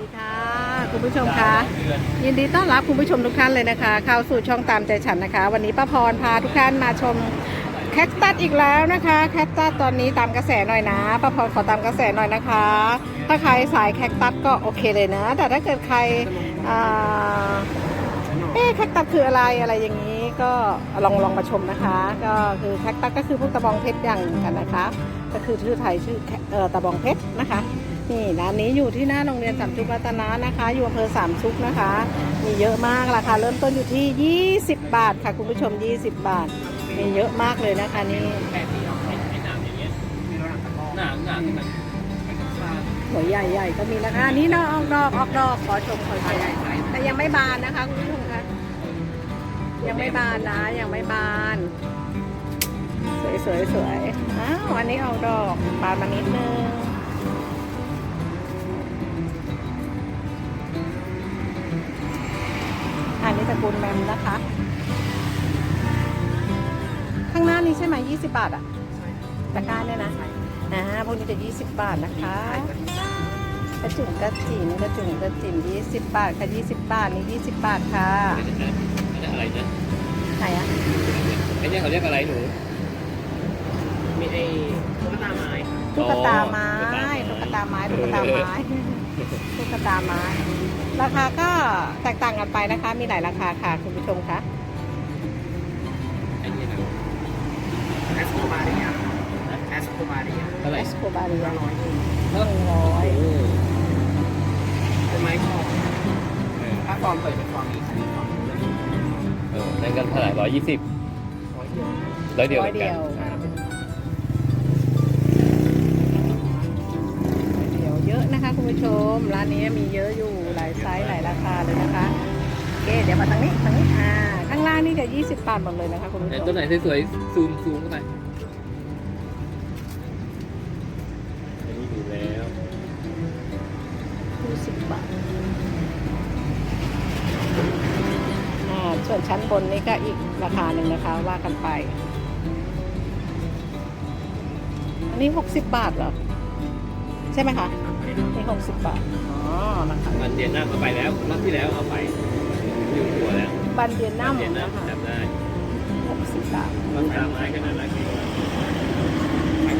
ดีค่ะคุณผู้ชมคะยินดีต้อนรับคุณผู้ชมทุกท่านเลยนะคะ เข้าสู่ช่องตามใจฉันนะคะ วันนี้ป้าพรพาทุกท่านมาชมแคคตัสอีกแล้วนะคะแคคตัสตอนนี้ตามกระแสหน่อยนะป้าพรขอตามกระแสหน่อยนะคะ ถ้าใครสายแคคตัสก็โอเคเลยนะ แต่ถ้าเกิดใครเอ๊ะแคคตัสคืออะไรอะไรอย่างนี้ก็ลองลองมาชมนะคะ ก็คือแคคตัสก็คือพวกตะบองเพชรอย่างหนึ่งกันนะคะ ก็คือชื่อไทยชื่ออตะบองเพชรนะคะ นี่ร้านนี้อยู่ที่หน้าโรงเรียนสามชุกรัตนะนะคะ อยู่อำเภอสามชุกนะคะ มีเยอะมากราคาเริ่มต้นอยู่ที่ 20 บาทค่ะคุณผู้ชม 20 บาท มีเยอะมากเลยนะคะนี่หนาหนาที่มันหัวใหญ่ๆก็มีนะคะอันนี่เนาออกดอกออกดอกขอชมขอชมแต่ยังไม่บานนะคะคุณผู้ชมคะยังไม่บานนะยังไม่บาน สวยสวยสวยอ้าวอันนี้ออกดอกบานมานิดนึง อันนี้ตระกูลแมมนะคะ ข้างหน้านี้ใช่ไหม20บาทอะตะกร้าเนี่ยนะอ่าพวกนี้จะ20บาทนะคะกระจุงกระจิ๋นกระจุงกระจิ๋น20บาทค่ะ20บาทนี่20บาทค่ะอะไรนะไหนอะไอ้เนี่ยเขาเรียกอะไรหนูมีไอ้ตุ๊กตาไม้ตุ๊กตาไม้ตุ๊กตาไม้ตุ๊กตาไม้ ตุ๊กตาไม้ ราคาก็แตกต่างกันไปนะคะ มีหลายราคาค่ะคุณผู้ชมคะไอ้เนี่ยนะแอสโคบาเรียแอสโคบาเรียเท่าไหเอร่สโคบาเรียห้าร้อยหนึ่งร้อยโอ้เป็นไม้คอถ้าฟอร์มเปิดเป็นฟอร์มนี้ฟอร์มนี้เออนั่นก็เท่าไหร่ร้อยยี่สิบร้อยเดียวร้อยเดียว นะคะคุณผู้ชม ร้านนี้มีเยอะอยู่หลายไซส์หลายราคาเลยนะคะโอเคเดี๋ยวมาทางนี้ทางนี้อ่าข้างล่างนี่จะ20บาทหมดเลยนะคะคุณผู้ไหนชมตัวไหนสวยๆซูมซูมเข้าไปอันนี้อยู่แล้ว20บาทอ่าส่วนชั้นบนนี่ก็อีกราคาหนึ่งนะคะว่ากันไป อันนี้ 60 บาทเหรอ ใช่ไหมคะ นี่60บาท อ๋อนะคะมันเดียนหน้าเอาไปแล้วรอบที่แล้วเอาไปอยู่ตัวแล้วบันเดียนนัมเดียนหน้านะคะจำได้60บาทตุ๊กตาไม้ก็น่ารักดีไอ้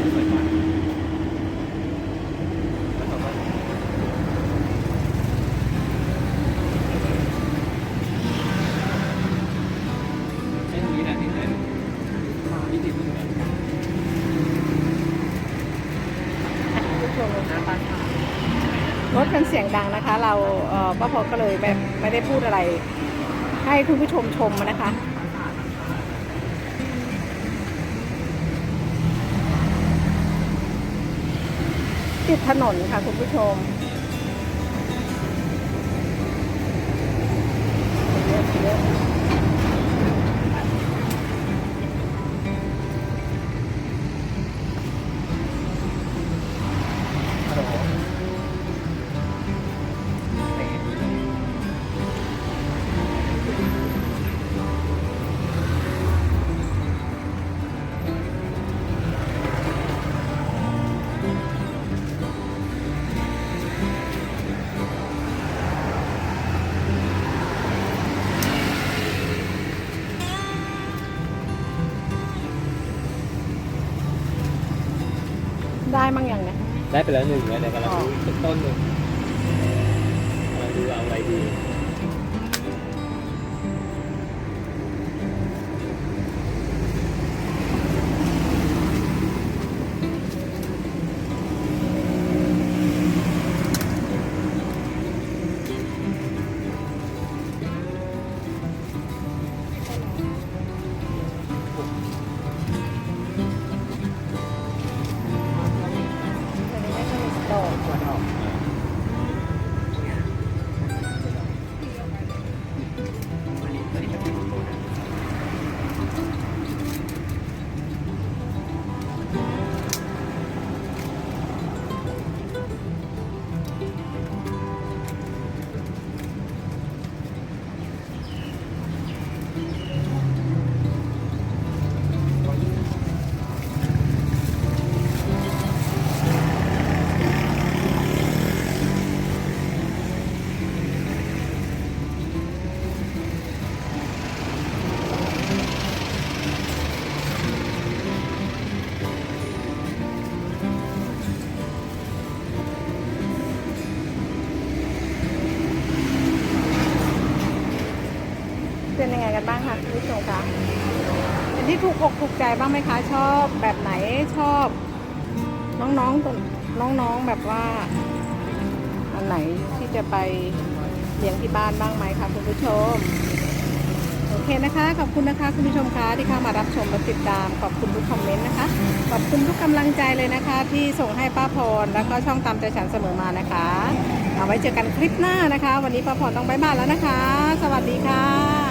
รถกันเสียงดังนะคะ เราป้าพอก็เลยแบบไม่ได้พูดอะไร ให้คุณผู้ชมชมนะคะติดถนนค่ะคุณผู้ชม ได้มั้งยังเนี่ยได้ไปแล้วหนึ่งแล้วเดี๋ยวกำลังดูอีกต้นหนึ่งกำลังดูเอาอะไรดี คะเป็นที่ถูกอกถูกใจบ้างไหมคะ ชอบแบบไหนชอบ น้องๆตัวน้องๆแบบว่า อันไหนที่จะไปเลี้ยงที่บ้านบ้างไหมคะคุณผู้ชมโอเคนะคะขอบคุณนะคะคุณผู้ชมคะที่เข้ามารับชมและติดตามขอบคุณทุกคอมเมนต์นะคะ ขอบคุณทุกกำลังใจเลยนะคะ ที่ส่งให้ป้าพรแล้วก็ช่องตามใจฉันเสมอมานะคะเอาไว้เจอกันคลิปหน้านะคะ วันนี้ป้าพรต้องบายบายแล้วนะคะ สวัสดีค่ะ